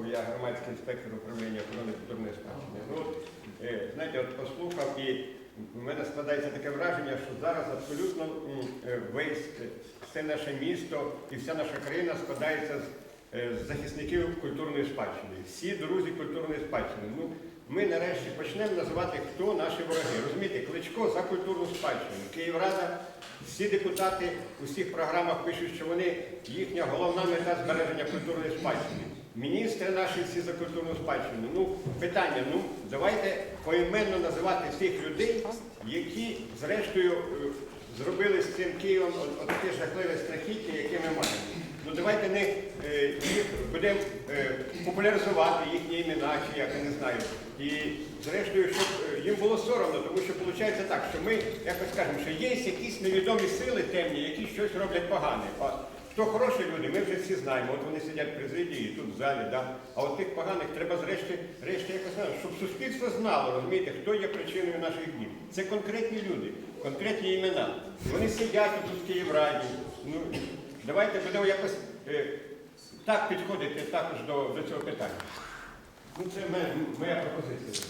Сухов, я громадський інспектор управління охорони культурної спадщини. Ну, е, знаєте, от послухав і в мене складається таке враження, що зараз абсолютно е, весь е, все наше місто і вся наша країна складається з захисників культурної спадщини. Всі друзі культурної спадщини. Ну, ми нарешті почнемо називати, хто наші вороги. Розумієте, Кличко за культурну спадщину. Київрада, всі депутати у всіх програмах пишуть, що вони їхня головна мета збереження культурної спадщини. Міністри наші всі за культурну спадщину. Ну, питання, ну давайте поіменно називати тих людей, які зрештою е, зробили з цим Києвом таке жахливе страхіття, яке ми маємо. Ну давайте не їх будемо е, популяризувати їхні імена, чи як я не знаю. І зрештою, щоб е, їм було соромно, тому що виходить так, що ми якось кажемо, що є якісь невідомі сили темні, які щось роблять погане. А хто хороші люди, ми вже всі знаємо. От вони сидять в президії тут в залі, да? а от тих поганих треба зрешті, решті якось знати, щоб суспільство знало, розумієте, хто є причиною наших днів. Це конкретні люди, конкретні імена. Вони сидять тут в Київраді. Ну, давайте будемо якось е, так підходити також до, до цього питання. Ну, це моя, моя пропозиція.